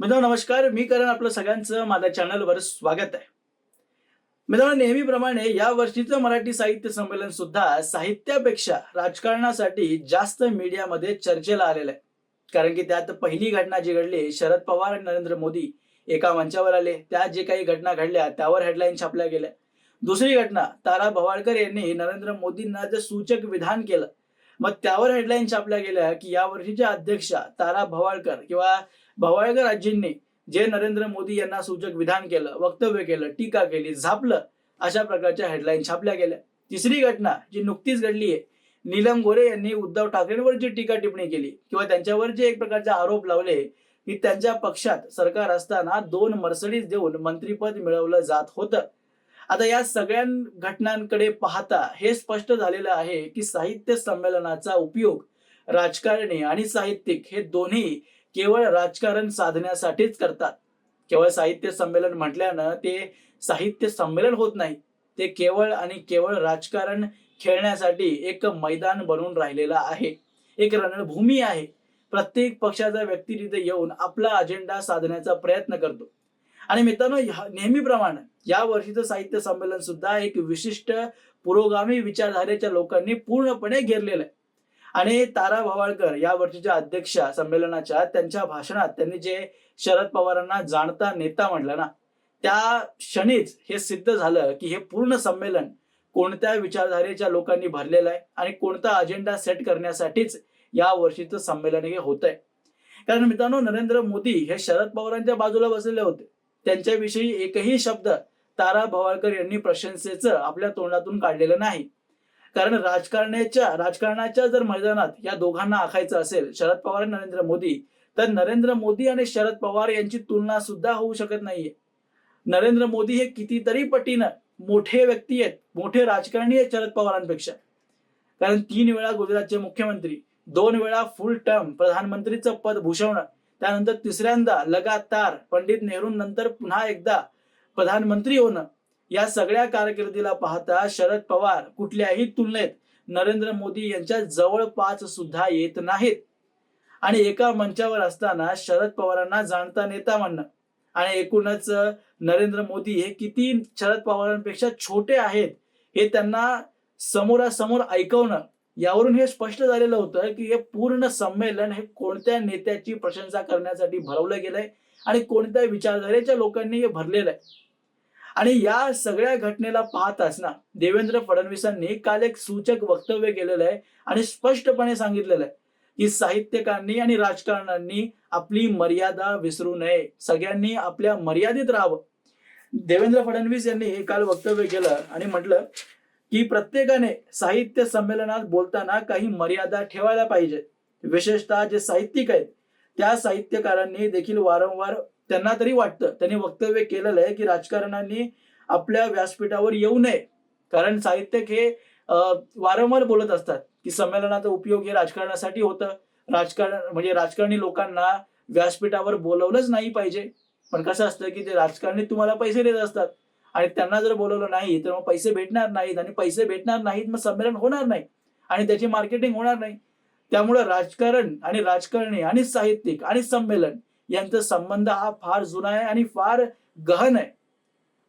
मित्रांनो नमस्कार. मी करण आपलं सगळ्यांचं माझ्या चॅनलवर स्वागत आहे. मित्रांनो नेहमीप्रमाणे या वर्षीचं मराठी साहित्य संमेलन सुद्धा साहित्यापेक्षा राजकारणासाठी जास्त मीडियामध्ये चर्चेला आलेलं आहे. कारण की त्यात पहिली घटना जी घडली शरद पवार आणि नरेंद्र मोदी एका मंचावर आले. त्या जे काही घटना घडल्या त्यावर हेडलाईन छापल्या गेल्या. दुसरी घटना तारा भवाळकर यांनी नरेंद्र मोदींना जे सूचक विधान केलं मग त्यावर हेडलाईन छापल्या गेल्या की या वर्षीच्या अध्यक्षा तारा भवाळकर किंवा भवाळकर आजींनी जे नरेंद्र मोदी यांना सूचक विधान केलं वक्तव्य केलं टीका केली झापलं अशा प्रकारच्या हेडलाईन छापल्या गेल्या. तिसरी घटना जी नुकतीच घडली आहे नीलम गोरे यांनी उद्धव ठाकरेंवर जी टीका टिप्पणी केली किंवा त्यांच्यावर जे एक प्रकारचे आरोप लावले की त्यांच्या पक्षात सरकार असताना दोन मर्सडीज देऊन मंत्रीपद मिळवलं जात होतं. आता या सगळ्या घटनांकडे पाहता हे स्पष्ट झालेलं आहे की साहित्य संमेलनाचा उपयोग राजकारणी आणि साहित्यिक हे दोन्ही केवळ राजकारण साधण्यासाठीच करतात. केवळ साहित्य संमेलन म्हटल्यानं ते साहित्य संमेलन होत नाही. ते केवळ आणि केवळ राजकारण खेळण्यासाठी एक मैदान बनून राहिलेलं आहे. एक रणभूमी आहे. प्रत्येक पक्षाचा व्यक्ती तिथे येऊन आपला अजेंडा साधण्याचा प्रयत्न करतो. आणि मित्रांनो ह्या- नेहमीप्रमाणे या वर्षीचं साहित्य संमेलन सुद्धा एक विशिष्ट पुरोगामी विचारधारेच्या लोकांनी पूर्णपणे घेरलेलं आहे. आणि तारा भवाळकर या वर्षीच्या अध्यक्षा संमेलनाच्या त्यांच्या भाषणात त्यांनी जे शरद पवारांना जाणता नेता म्हटलं ना त्या क्षणीच हे सिद्ध झालं की हे पूर्ण संमेलन कोणत्या विचारधारेच्या लोकांनी भरलेलं आहे आणि कोणता अजेंडा सेट करण्यासाठीच या वर्षीचं संमेलन हे होत आहे कारण मित्रांनो नरेंद्र मोदी हे शरद पवारांच्या बाजूला बसलेले होते. त्यांच्याविषयी एकही शब्द तारा भवाळकर यांनी प्रशंसेचं आपल्या तोंडातून काढलेलं नाही. कारण राजकारण्याच्या राजकारणाच्या जर मैदानात या दोघांना आखायचं असेल शरद पवार आणि नरेंद्र मोदी तर नरेंद्र मोदी आणि शरद पवार यांची तुलना सुद्धा होऊ शकत नाहीये. नरेंद्र मोदी हे कितीतरी पटीनं मोठे व्यक्ती आहेत मोठे राजकारणी आहेत शरद पवारांपेक्षा. कारण तीन वेळा गुजरातचे मुख्यमंत्री दोन वेळा फुल टर्म प्रधानमंत्रीचं पद भूषवणं त्यानंतर तिसऱ्यांदा लगातार पंडित नेहरू नंतर पुन्हा एकदा प्रधानमंत्री होणं या सगळ्या कारकिर्दीला पाहता शरद पवार कुठल्याही तुलनेत नरेंद्र मोदी यांच्या जवळपास सुद्धा येत नाहीत. आणि एका मंचावर असताना शरद पवारांना जाणता नेता म्हणणं. आणि एकूणच नरेंद्र मोदी हे किती शरद पवारांपेक्षा छोटे आहेत हे त्यांना समोरासमोर ऐकवणं यावरून हे स्पष्ट झालेलं होतं की हे पूर्ण संमेलन हे कोणत्या नेत्याची प्रशंसा करण्यासाठी भरवलं गेलंय आणि कोणत्या विचारधारेच्या लोकांनी हे भरलेलं आहे. आणि या सगळ्या घटनेला पाहताच ना देवेंद्र फडणवीसांनी काल एक सूचक वक्तव्य केलेलं आहे आणि स्पष्टपणे सांगितलेलं आहे की साहित्यकांनी आणि राजकारणांनी आपली मर्यादा विसरू नये. सगळ्यांनी आपल्या मर्यादित राहावं. देवेंद्र फडणवीस यांनी हे काल वक्तव्य केलं आणि म्हटलं की प्रत्येकाने साहित्य संमेलनात बोलताना काही मर्यादा ठेवायला पाहिजे. विशेषतः जे साहित्यिक आहेत त्या साहित्यकारांनी देखील वारंवार त्यांना तरी वाटतं. त्यांनी वक्तव्य केलेलं आहे की राजकारणांनी आपल्या व्यासपीठावर येऊ नये. कारण साहित्यक हे वारंवार बोलत असतात की संमेलनाचा उपयोग हे राजकारणासाठी होतं. राजकारण म्हणजे राजकारणी लोकांना व्यासपीठावर बोलवलंच नाही पाहिजे. पण कसं असतं की ते राजकारणी तुम्हाला पैसे देत असतात. आणि त्यांना जर बोलवलं नाही तर मग पैसे भेटणार नाहीत. आणि पैसे भेटणार नाहीत मग संमेलन होणार नाही. आणि त्याची मार्केटिंग होणार नाही. त्यामुळे राजकारण आणि राजकारणी आणि साहित्यिक आणि संमेलन यांचा संबंध हा फार जुना आहे आणि फार गहन आहे.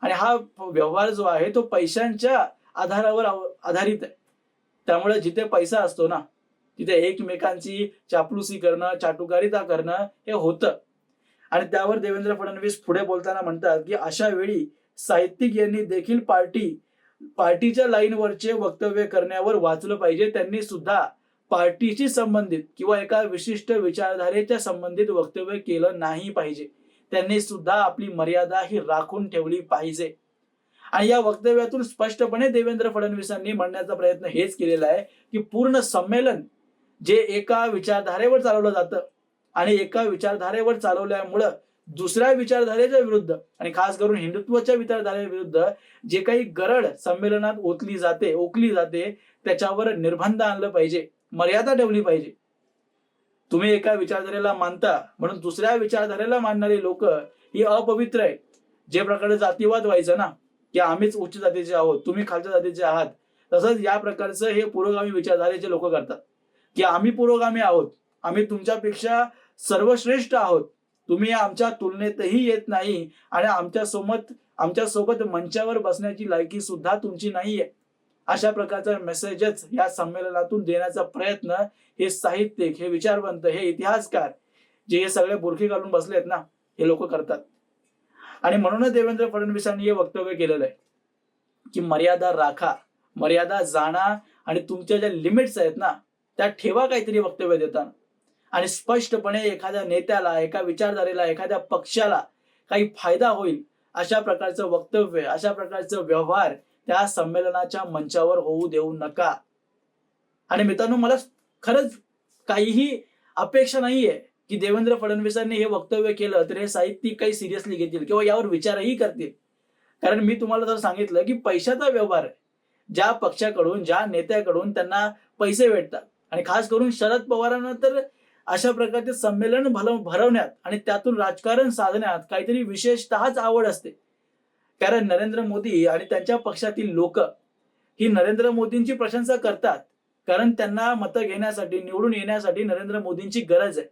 आणि हा व्यवहार जो आहे तो पैशांच्या आधारावर आधारित आहे. त्यामुळे जिथे पैसा असतो ना तिथे एकमेकांची चापलुसी करणं चाटुकारिता करणं हे होतं. आणि त्यावर देवेंद्र फडणवीस पुढे बोलताना म्हणतात की अशा वेळी साहित्यिक यांनी देखील पार्टी पार्टीच्या लाईनवरचे वक्तव्य करण्यावर वाचलं पाहिजे. त्यांनी सुद्धा पार्टीशी संबंधित किंवा एका विशिष्ट विचारधारेच्या संबंधित वक्तव्य केलं नाही पाहिजे. त्यांनी सुद्धा आपली मर्यादा ही राखून ठेवली पाहिजे. आणि या वक्तव्यातून स्पष्टपणे देवेंद्र फडणवीसांनी म्हणण्याचा प्रयत्न हेच केलेला आहे की पूर्ण संमेलन जे एका विचारधारेवर चालवलं जातं आणि एका विचारधारेवर चालवल्यामुळं दुसऱ्या विचारधारेच्या विरुद्ध आणि खास करून हिंदुत्वाच्या विचारधारेविरुद्ध जे काही गरड संमेलनात ओतली जाते ओकली जाते त्याच्यावर निर्बंध आणलं पाहिजे. मर्यादा ठेवली पाहिजे. तुम्ही एका विचारधारेला मानता म्हणून दुसऱ्या विचारधारेला मानणारी लोक ही अपवित्र आहे जे प्रकारे जातीवाद व्हायचं ना की आम्हीच उच्च जातीचे आहोत तुम्ही खालच्या जातीचे आहात तसंच या प्रकारचं हे पुरोगामी विचारधारेचे लोक करतात. की आम्ही पुरोगामी आहोत आम्ही तुमच्यापेक्षा सर्वश्रेष्ठ आहोत तुम्ही आमच्या तुलनेतही येत नाही आणि आमच्यासोबत आमच्यासोबत मंचावर बसण्याची लायकी सुद्धा तुमची नाहीये. अशा प्रकारचा मेसेजच या संमेलनातून देण्याचा प्रयत्न हे साहित्यिक हे विचारवंत हे इतिहासकार जे हे सगळे बुरखी घालून बसलेत ना हे लोक करतात. आणि म्हणूनच देवेंद्र फडणवीसांनी हे वक्तव्य केलेलं आहे की मर्यादा राखा मर्यादा जाणा आणि तुमच्या ज्या लिमिट्स आहेत ना त्या ठेवा काहीतरी वक्तव्य देताना. आणि स्पष्टपणे एखाद्या नेत्याला एका विचारधारेला एखाद्या पक्षाला काही फायदा होईल अशा प्रकारचं वक्तव्य अशा प्रकारचं व्यवहार त्या संमेलनाच्या मंचावर होऊ देऊ नका. आणि मित्रांनो मला खरंच काहीही अपेक्षा नाहीये की देवेंद्र फडणवीसांनी हे वक्तव्य केलं तर हे साहित्यिक काही सिरियसली घेतील किंवा यावर विचारही करतील. कारण मी तुम्हाला जर सांगितलं की पैशाचा व्यवहार ज्या पक्षाकडून ज्या नेत्याकडून त्यांना पैसे भेटतात. आणि खास करून शरद पवारांना तर अशा प्रकारचे संमेलन भल भरवण्यात आणि त्यातून राजकारण साधण्यात काहीतरी विशेषतःच आवड असते. कारण नरेंद्र मोदी आणि त्यांच्या पक्षातील लोक ही नरेंद्र मोदींची प्रशंसा करतात. कारण त्यांना मतं घेण्यासाठी निवडून येण्यासाठी नरेंद्र मोदींची गरज आहे.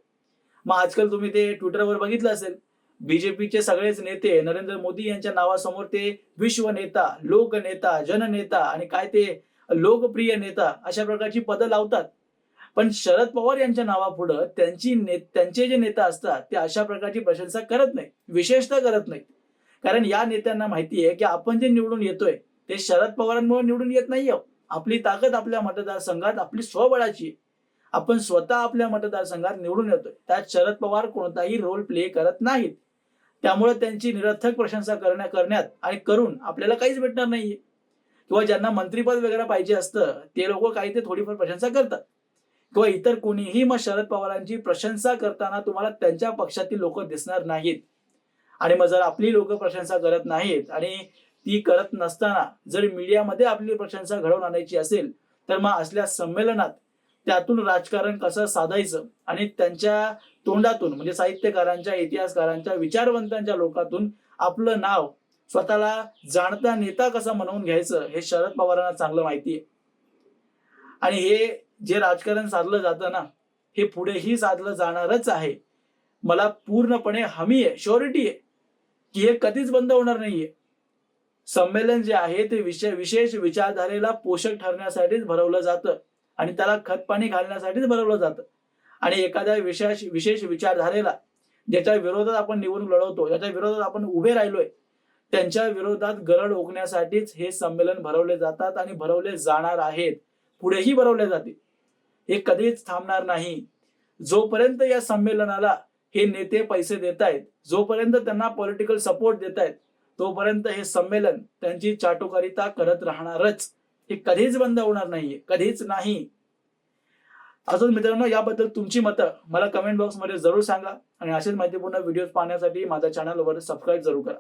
मग आजकाल तुम्ही ते ट्विटरवर बघितलं असेल बीजेपीचे सगळेच नेते नरेंद्र मोदी यांच्या नावासमोर ते विश्व नेता लोकनेता जननेता आणि काय ते लोकप्रिय नेता अशा प्रकारची पदं लावतात. पण शरद पवार यांच्या नावापुढं त्यांची ने त्यांचे जे नेता असतात ते अशा प्रकारची प्रशंसा करत नाही विशेषतः करत नाही कारण या नेत्यांना माहिती आहे की आपण जे निवडून येतोय ते शरद पवारांमुळे निवडून येत नाही हो. आपली ताकद आपल्या मतदारसंघात आपली स्वबळाची आहे. आपण स्वतः आपल्या मतदारसंघात निवडून येतोय. त्यात शरद पवार कोणताही रोल प्ले करत नाहीत. त्यामुळे त्यांची निरर्थक प्रशंसा करण्या करण्यात आणि करून आपल्याला काहीच भेटणार नाहीये. किंवा ज्यांना मंत्रीपद वगैरे पाहिजे असतं ते लोक काही ते थोडीफार प्रशंसा करतात. किंवा इतर कोणीही मग शरद पवारांची प्रशंसा करताना तुम्हाला त्यांच्या पक्षातील लोक दिसणार नाहीत. आणि मग जर आपली लोक प्रशंसा करत नाहीत आणि ती करत नसताना जर मीडियामध्ये आपली प्रशंसा घडवून आणायची असेल तर मग असल्या संमेलनात त्यातून राजकारण कसं साधायचं आणि त्यांच्या तोंडातून म्हणजे साहित्यकारांच्या इतिहासकारांच्या विचारवंतांच्या लोकातून आपलं नाव स्वतःला जाणता नेता कसा म्हणवून घ्यायचं हे शरद पवारांना चांगलं माहिती आहे आणि हे जे राजकारण साधलं जातं ना हे पुढेही साधलं जाणारच आहे. मला पूर्णपणे हमी आहे श्योरिटी आहे. की हे कधीच बंद होणार नाहीये. संमेलन जे आहे ते विषय विशेष विचारधारेला पोषक ठरण्यासाठीच भरवलं जातं आणि त्याला खतपाणी घालण्यासाठीच भरवलं जातं. आणि एखाद्या विशेष विशेष विचारधारेला ज्याच्या विरोधात आपण निवडणूक लढवतो ज्याच्या विरोधात आपण उभे राहिलोय त्यांच्या विरोधात गरड ओकण्यासाठीच हे संमेलन भरवले जातात आणि भरवले जाणार आहेत. पुढेही भरवले जाते हे कधीच थांबणार नाही. जोपर्यंत या संमेलनाला हे नेते पैसे देत आहेत जोपर्यंत त्यांना पॉलिटिकल सपोर्ट देत आहेत तोपर्यंत हे संमेलन त्यांची चाटुकारिता करत राहणारच. हे कधीच बंद होणार नाहीये. कधीच नाही. अजून मित्रांनो याबद्दल तुमची मतं मला कमेंट बॉक्समध्ये जरूर सांगा आणि असेच माहितीपूर्ण व्हिडिओ पाहण्यासाठी माझ्या चॅनलवर सबस्क्राईब जरूर करा.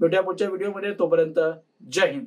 भेटूया पुढच्या व्हिडिओमध्ये तोपर्यंत जय हिंद.